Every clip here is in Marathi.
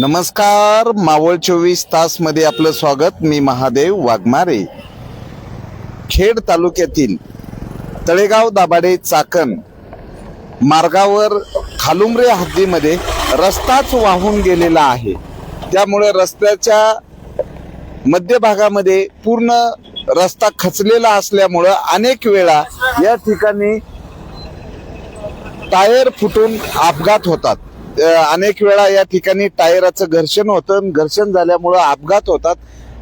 नमस्कार मावळ चोवीस तासमध्ये आपलं स्वागत. मी महादेव वाघमारे. खेड तालुक्यातील तळेगाव दाभाडे चाकण मार्गावर खालुमरे हद्दीमध्ये रस्ताच वाहून गेलेला आहे. त्यामुळे रस्त्याच्या मध्यभागामध्ये पूर्ण रस्ता खचलेला असल्यामुळं अनेक वेळा या ठिकाणी टायर फुटून अपघात होतात. अनेक वेळा या ठिकाणी टायराचं घर्षण होतं. आणि घर्षण झाल्यामुळं अपघात होतात.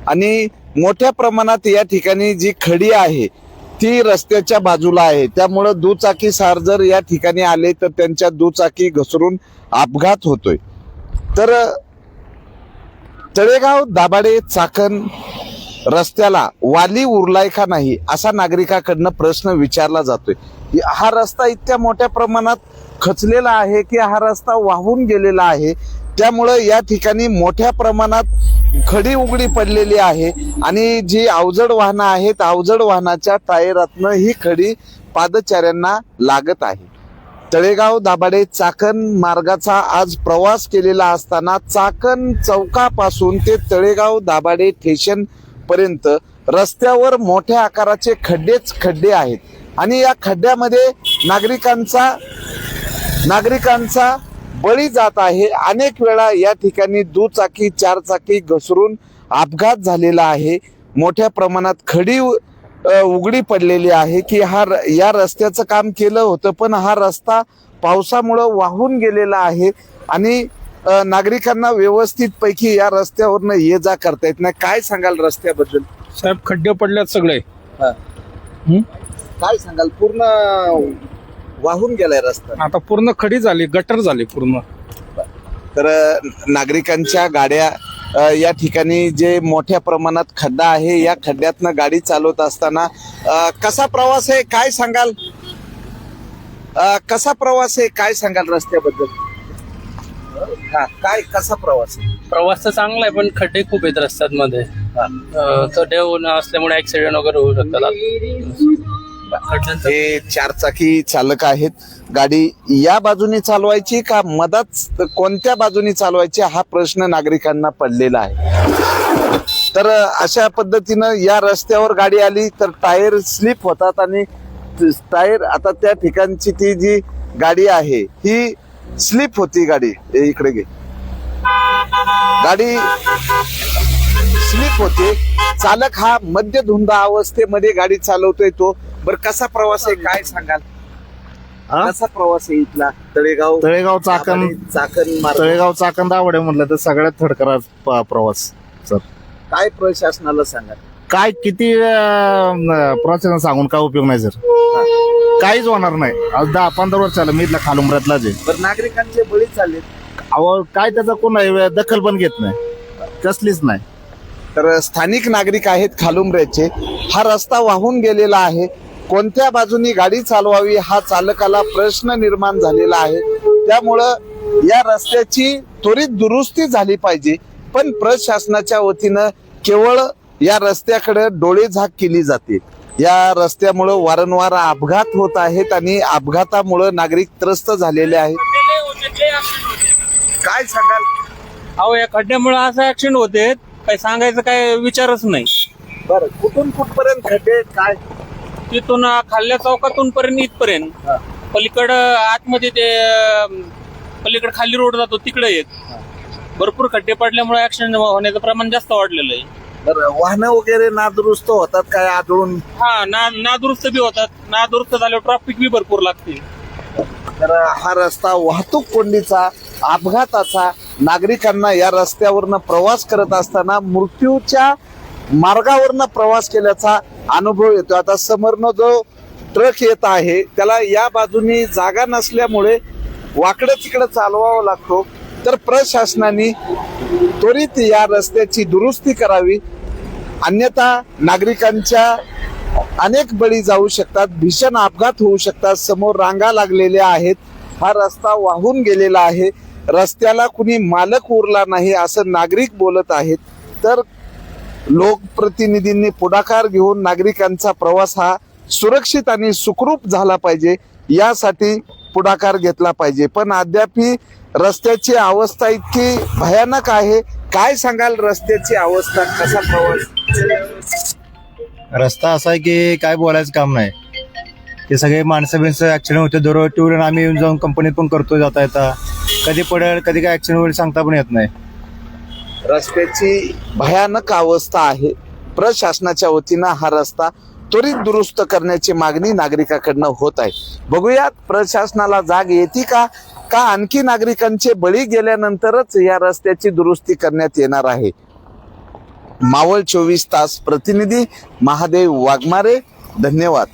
आणि मोठ्या प्रमाणात या ठिकाणी जी खडी आहे ती रस्त्याच्या बाजूला आहे. त्यामुळं दुचाकी सार जर या ठिकाणी आले तर त्यांच्या दुचाकी घसरून अपघात होतोय. तर तळेगाव दाभाडे चाकण रस्त्याला वाली उरलाय का नाही असा नागरिकाकडनं प्रश्न विचारला जातोय. हा रस्ता इतक्या मोठ्या प्रमाणात खचलेला आहे की हा रस्ता वाहून गेलेला आहे त्यामुळं या ठिकाणी मोठ्या प्रमाणात खडी उघडी पडलेली आहे आणि जी अवजड वाहनं आहेत अवजड वाहनाच्या टायरातनं ही खडी पादचाऱ्यांना लागत आहे. तळेगाव दाभाडे चाकण मार्गाचा आज प्रवास केलेला असताना चाकण चौकापासून ते तळेगाव दाभाडे स्टेशन पर्यंत रस्त्यावर मोठ्या आकाराचे खड्डेच खड्डे आहेत. आणि या खड्ड्यामध्ये नागरिकांचा नागरिकांचा बळी जात आहे. अनेक वेळा या ठिकाणी दुचाकी चारचाकी घसरून अपघात झालेला आहे. मोठ्या प्रमाणात खडी उघडी पडलेली आहे की हा या रस्त्याचं काम केलं होतं पण हा रस्ता पावसामुळं वाहून गेलेला आहे आणि नागरिकांना व्यवस्थित पैकी या रस्त्यावरनं ये जा करता येत नाही. काय सांगाल रस्त्याबद्दल? साहेब खड्डे पडल्यात सगळे. हं? काय सांगाल? पूर्ण वाहून गेलाय रस्ता. आता पूर्ण खडी झाली गटर झाली पूर्ण. तर नागरिकांच्या गाड्या अ, या ठिकाणी जे मोठ्या प्रमाणात खड्डा आहे या खड्ड्यातनं गाडी चालवत असताना अ, कसा प्रवास आहे काय सांगाल? अ, कसा प्रवास आहे काय सांगाल रस्त्याबद्दल? हा काय कसा प्रवास आहे? प्रवास तर चांगला आहे पण खड्डे खूप आहेत रस्त्यांमध्ये. हा. अं, खड्डे होणं असल्यामुळे ऍक्सिडेंट वगैरे होऊ शकतात. हे चारचाकी चालक आहेत. गाडी या बाजूने चालवायची का मधात कोणत्या बाजूने चालवायची हा प्रश्न नागरिकांना पडलेला आहे. तर अशा पद्धतीनं या रस्त्यावर गाडी आली तर टायर स्लिप होतात आणि टायर आता त्या ठिकाणची ती जी गाडी आहे ही स्लिप होती गाडी. इकडे घे. गाडी स्लिप होते. चालक हा मध्यधुंद अवस्थेमध्ये गाडी चालवतोय तो. बरं कसा प्रवास आहे? काय सांगाल? हा? कसा प्रवास आहे इथला? तळेगाव? तळेगाव चाकण चाकण मार्ग. तळेगाव चाकण दावडे म्हटलं तर सगळ्यात थडकरा प- प्रवास सर. काय प्रशासनाला सांगा काय किती प्रशासन सांगून काय उपयोग नाही सर. काहीच होणार नाही. आज दहा पंधरा वर्ष झालं मी इथला खालुमऱ्यातलाच आहे. बरं नागरिकांचे बळी चालले. अहो काय त्याचा कोण आहे, दखल पण घेत नाही. कसलीच नाही. तर स्थानिक नागरिक आहेत खालुंबऱ्याचे. हा रस्ता वाहून गेलेला आहे. कोणत्या बाजूनी गाडी चालवावी हा चालकाला प्रश्न निर्माण झालेला आहे. त्यामुळं या रस्त्याची त्वरित दुरुस्ती झाली पाहिजे. पण प्रशासनाच्या वतीनं केवळ या रस्त्याकडे डोळे झाक केली जाते. या रस्त्यामुळं वारंवार अपघात होत आहेत आणि अपघातामुळं नागरिक त्रस्त झालेले आहेत. काय सांगाल? अहो या खड्ड्यामुळे असं ऍक्सिडेंट होते. काही सांगायचं काय विचारच नाही. बरं कुठून कुठपर्यंत खड्डे काय? तिथून खाल्ल्या चौकातून पर्यंत इथपर्यंत. पलीकडं आतमध्ये ते पलीकडे खाली रोड जातो तिकडे एक. भरपूर खड्डे पडल्यामुळे ऍक्सिडेंट होण्याचं प्रमाण जास्त वाढलेलं आहे. वाहनं वगैरे नादुरुस्त होतात काय आढळून हा ना नादुरुस्त बी होतात. नादुरुस्त झाल्यावर ट्रॅफिक बी भरपूर लागते. तर हा रस्ता वाहतूक कोंडीचा अपघाताचा नागरिकांना या रस्त्यावरनं प्रवास करत असताना मृत्यूच्या मार्गावरनं प्रवास केल्याचा अनुभव येतो. आता समोरनं जो ट्रक येत आहे त्याला या बाजूनी जागा नसल्यामुळे वाकडं तिकडं चालवावं लागतो. तर प्रशासनाने त्वरित या रस्त्याची दुरुस्ती करावी. अन्यथा नागरिकांच्या अनेक बळी जाऊ शकतात भीषण अपघात होऊ शकतात. समोर रांगा लागलेल्या आहेत. हा रस्ता वाहून गेलेला आहे. रस्त्याला कुणी मालक उरला नाही असं नागरिक बोलत आहेत. तर लोकप्रतिनिधींनी पुढाकार घेऊन नागरिकांचा प्रवास हा सुरक्षित आणि सुखरूप झाला पाहिजे यासाठी पुढाकार घेतला पाहिजे. पण अद्याप रस्त्याची अवस्था इतकी भयानक आहे. काय सांगाल रस्त्याची अवस्था? कसा प्रवास? रस्ता असा आहे की काय बोलायचं काम नाही. ते सगळे माणसं बिनसं ऍक्सिडेंट होते दररोज टू व्हीलर आम्ही येऊन जाऊन कंपनीत पण करतो जाता येता. कधी पडेल कधी काय ऍक्सिडेंट होईल सांगता पण येत नाही. रस्त्याची भयानक अवस्था आहे. प्रशासनाच्या वतीनं हा रस्ता त्वरित दुरुस्त करण्याची मागणी नागरिकाकडनं होत आहे. बघूयात प्रशासनाला जाग येते का? का आणखी नागरिकांचे बळी गेल्यानंतरच या रस्त्याची दुरुस्ती करण्यात येणार आहे? मावळ चोवीस तास प्रतिनिधी महादेव वाघमारे धन्यवाद.